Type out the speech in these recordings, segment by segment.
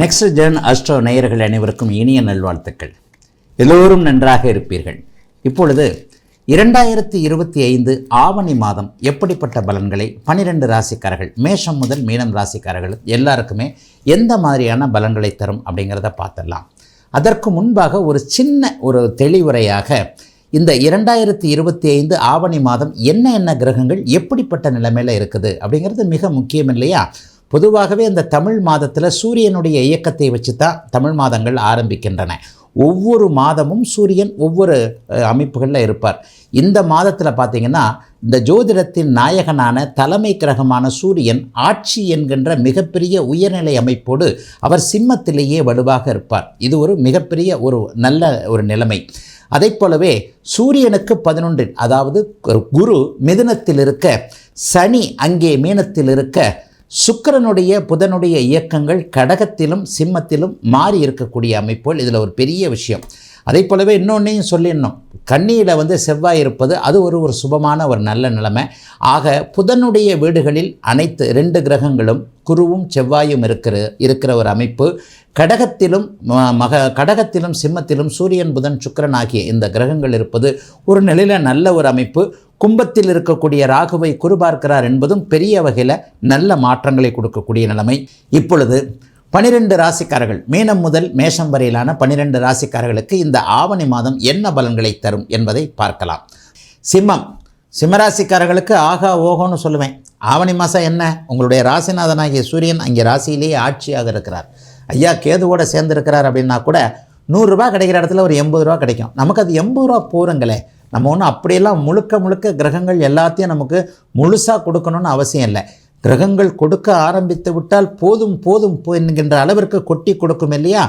Next gen astro நேயர்கள் அனைவருக்கும் இனிய நல்வாழ்த்துக்கள். எல்லோரும் நன்றாக இருப்பீர்கள். இப்பொழுது இரண்டாயிரத்தி இருபத்தி ஐந்து ஆவணி மாதம் எப்படிப்பட்ட பலன்களை பனிரெண்டு ராசிக்காரர்கள் மேஷம் முதல் மீனம் ராசிக்காரர்கள் எல்லாருக்குமே எந்த மாதிரியான பலன்களை தரும் அப்படிங்கிறத பார்த்துடலாம். அதற்கு முன்பாக ஒரு சின்ன ஒரு தெளிவுரையாக இந்த இரண்டாயிரத்தி இருபத்தி ஐந்து ஆவணி மாதம் என்ன என்ன கிரகங்கள் எப்படிப்பட்ட நிலைமையில் இருக்குது அப்படிங்கிறது மிக முக்கியம் இல்லையா? பொதுவாகவே இந்த தமிழ் மாதத்தில் சூரியனுடைய இயக்கத்தை வச்சு தான் தமிழ் மாதங்கள் ஆரம்பிக்கின்றன. ஒவ்வொரு மாதமும் சூரியன் ஒவ்வொரு அமைப்புகளில் இருப்பார். இந்த மாதத்தில் பார்த்திங்கன்னா இந்த ஜோதிடத்தின் நாயகனான தலைமை கிரகமான சூரியன் ஆட்சி என்கின்ற மிகப்பெரிய உயர்நிலை அமைப்போடு அவர் சிம்மத்திலேயே வலுவாக இருப்பார். இது ஒரு மிகப்பெரிய ஒரு நல்ல ஒரு நிலைமை. அதைப் போலவே சூரியனுக்கு பதினொன்றில் அதாவது குரு மிதுனத்தில் இருக்க சனி அங்கே மீனத்தில் இருக்க சுக்கரனுடைய புதனுடைய இயக்கங்கள் கடகத்திலும் சிம்மத்திலும் மாறி இருக்கக்கூடிய அமைப்புகள் இதில் ஒரு பெரிய விஷயம். அதே போலவே இன்னொன்றையும் சொல்லிடணும். கண்ணியில் வந்து செவ்வாய் இருப்பது அது ஒரு ஒரு சுபமான ஒரு நல்ல நிலைமை. ஆக புதனுடைய வீடுகளில் அனைத்து ரெண்டு கிரகங்களும் குருவும் செவ்வாயும் இருக்கிற இருக்கிற ஒரு அமைப்பு. கடகத்திலும் மக கடகத்திலும் சிம்மத்திலும் சூரியன் புதன் சுக்கரன் ஆகிய இந்த கிரகங்கள் இருப்பது ஒரு நிலையில் நல்ல ஒரு அமைப்பு. கும்பத்தில் இருக்கக்கூடிய ராகுவை குறிபார்க்கிறார் என்பதும் பெரிய வகையில் நல்ல மாற்றங்களை கொடுக்கக்கூடிய நிலைமை. இப்பொழுது பனிரெண்டு ராசிக்காரர்கள் மீனம் முதல் மேஷம் வரையிலான பனிரெண்டு ராசிக்காரர்களுக்கு இந்த ஆவணி மாதம் என்ன பலன்களை தரும் என்பதை பார்க்கலாம். சிம்மம் சிம்மராசிக்காரர்களுக்கு ஆகா ஓகோன்னு சொல்லுவேன். ஆவணி மாதம் என்ன? உங்களுடைய ராசிநாதனாகிய சூரியன் அங்கே ராசியிலேயே ஆட்சியாக இருக்கிறார். ஐயா கேதுவோட சேர்ந்திருக்கிறார் அப்படின்னா கூட நூறுரூவா கிடைக்கிற இடத்துல ஒரு எண்பது ரூபா கிடைக்கும். நமக்கு அது எண்பது ரூபா போகிறங்களே நம்ம ஒன்றும் அப்படியெல்லாம் முழுக்க முழுக்க கிரகங்கள் எல்லாத்தையும் நமக்கு முழுசாக கொடுக்கணும்னு அவசியம் இல்லை. கிரகங்கள் கொடுக்க ஆரம்பித்து விட்டால் போதும் போதும் போ என்கின்ற அளவிற்கு கொட்டி கொடுக்கும் இல்லையா?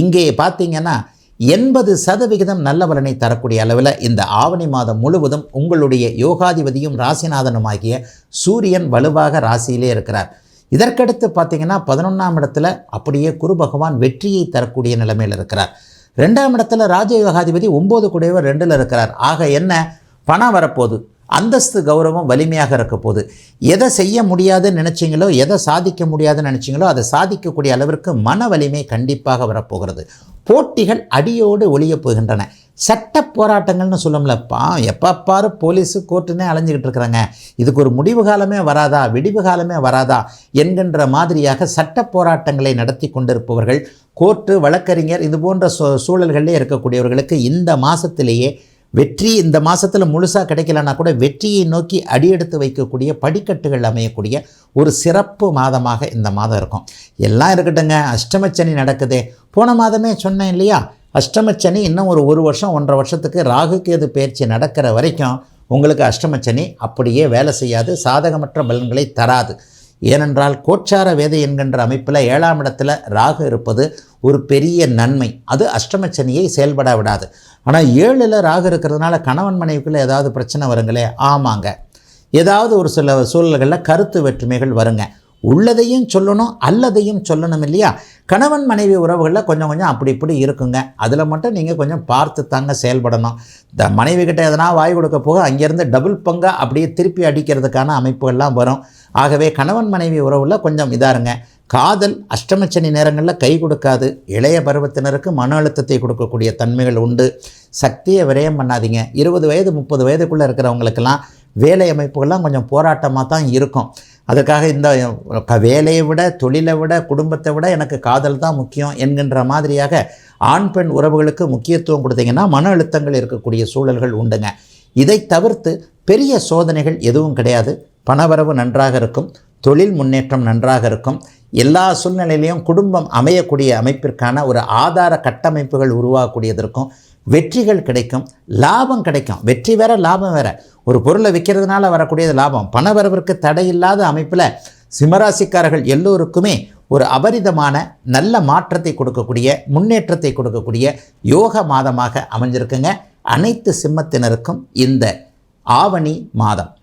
இங்கே பார்த்தீங்கன்னா எண்பது சதவிகிதம் நல்ல பலனை தரக்கூடிய அளவில் இந்த ஆவணி மாதம் முழுவதும் உங்களுடைய யோகாதிபதியும் ராசிநாதனுமாகிய சூரியன் வலுவாக ராசியிலே இருக்கிறார். இதற்கடுத்து பார்த்தீங்கன்னா பதினொன்றாம் இடத்துல அப்படியே குரு பகவான் வெற்றியை தரக்கூடிய நிலைமையில் இருக்கிறார். ரெண்டாம் இடத்துல ராஜயோகாதிபதி ஒம்பது கூடையவர் ரெண்டில் இருக்கிறார். ஆக என்ன? பணம் வரப்போகுது. அந்தஸ்து கௌரவம் வலிமையாக இருக்க போகுது. எதை செய்ய முடியாதுன்னு நினச்சிங்களோ எதை சாதிக்க முடியாதுன்னு நினச்சிங்களோ அதை சாதிக்கக்கூடிய அளவிற்கு மன வலிமை கண்டிப்பாக வரப்போகிறது. போட்டிகள் அடியோடு ஒழியப் போகின்றன. சட்ட போராட்டங்கள்னு சொல்லம்லப்பா எப்போ பாரு போலீஸு கோர்ட்டுனே அலைஞ்சிக்கிட்டு இருக்கிறாங்க. இதுக்கு ஒரு முடிவு காலமே வராதா விடிவு காலமே வராதா என்கின்ற மாதிரியாக சட்ட போராட்டங்களை நடத்தி கொண்டிருப்பவர்கள் கோர்ட்டு வழக்கறிஞர் இது போன்ற சூ சூழல்களிலே இருக்கக்கூடியவர்களுக்கு இந்த மாதத்திலேயே வெற்றி இந்த மாதத்தில் முழுசாக கிடைக்கலனா கூட வெற்றியை நோக்கி அடியெடுத்து வைக்கக்கூடிய படிக்கட்டுகள் அமையக்கூடிய ஒரு சிறப்பு மாதமாக இந்த மாதம் இருக்கும். எல்லாம் இருக்கட்டுங்க அஷ்டமச்சனி நடக்குதே. போன மாதமே சொன்னேன் இல்லையா? அஷ்டமச்சனி இன்னும் ஒரு ஒரு வருஷம் ஒன்றரை வருஷத்துக்கு ராகு கேது பயிற்சி நடக்கிற வரைக்கும் உங்களுக்கு அஷ்டமச்சனி அப்படியே வேலை செய்யாது. சாதகமற்ற பலன்களை தராது. ஏனென்றால் கோச்சார வேதை என்கின்ற அமைப்பில் ஏழாம் இடத்துல ராகு இருப்பது ஒரு பெரிய நன்மை. அது அஷ்டமச்சனியை செயல்பட விடாது ஆனால் ஏழில் ராகு இருக்கிறதுனால கணவன் மனைவிக்குள்ளே ஏதாவது பிரச்சனை வருங்களே? ஆமாங்க. ஏதாவது ஒரு சில சூழல்களில் கருத்து வேற்றுமைகள் வருங்க. உள்ளதையும் சொல்லணும் அல்லதையும் சொல்லணும் இல்லையா? கணவன் மனைவி உறவுகளில் கொஞ்சம் கொஞ்சம் அப்படி இப்படி இருக்குங்க. அதில் மட்டும் நீங்கள் கொஞ்சம் பார்த்து தாங்க செயல்படணும். இந்த மனைவி கிட்ட எதனா வாய் கொடுக்க போக அங்கேருந்து டபுள் பங்காக அப்படியே திருப்பி அடிக்கிறதுக்கான அமைப்புகள்லாம் வரும். ஆகவே கணவன் மனைவி உறவில் கொஞ்சம் இதாருங்க காதல் அஷ்டமச்சனி நேரங்களில் கை கொடுக்காது. இளைய பருவத்தினருக்கு மன அழுத்தத்தை கொடுக்கக்கூடிய தன்மைகள் உண்டு. சக்தியை விரயம் பண்ணாதீங்க. இருபது வயது முப்பது வயதுக்குள்ளே இருக்கிறவங்களுக்கெல்லாம் வேலை அமைப்புகள்லாம் கொஞ்சம் போராட்டமாக தான் இருக்கும். அதுக்காக இந்த வேலையை விட தொழிலை விட குடும்பத்தை விட எனக்கு காதல் தான் முக்கியம் என்கின்ற மாதிரியாக ஆண் பெண் உறவுகளுக்கு முக்கியத்துவம் கொடுத்தீங்கன்னா மன அழுத்தங்கள் இருக்கக்கூடிய சூழல்கள் உண்டுங்க. இதை தவிர்த்து பெரிய சோதனைகள் எதுவும் கிடையாது. பணவரவு நன்றாக இருக்கும். தொழில் முன்னேற்றம் நன்றாக இருக்கும். எல்லா சூழ்நிலையிலையும் குடும்பம் அமையக்கூடிய அமைப்பிற்கான ஒரு ஆதார கட்டமைப்புகள் உருவாகக்கூடியதற்கும் வெற்றிகள் கிடைக்கும். லாபம் கிடைக்கும். வெற்றி வேற லாபம் வேற. ஒரு பொருளை விற்கிறதுனால வரக்கூடியது லாபம். பணவரவிற்கு தடையில்லாத அமைப்பில் சிம்மராசிக்காரர்கள் எல்லோருக்குமே ஒரு அபரிதமான நல்ல மாற்றத்தை கொடுக்கக்கூடிய முன்னேற்றத்தை கொடுக்கக்கூடிய யோக மாதமாக அமைஞ்சிருக்குங்க. அனைத்து சிம்மத்தினருக்கும் இந்த ஆவணி மாதம்.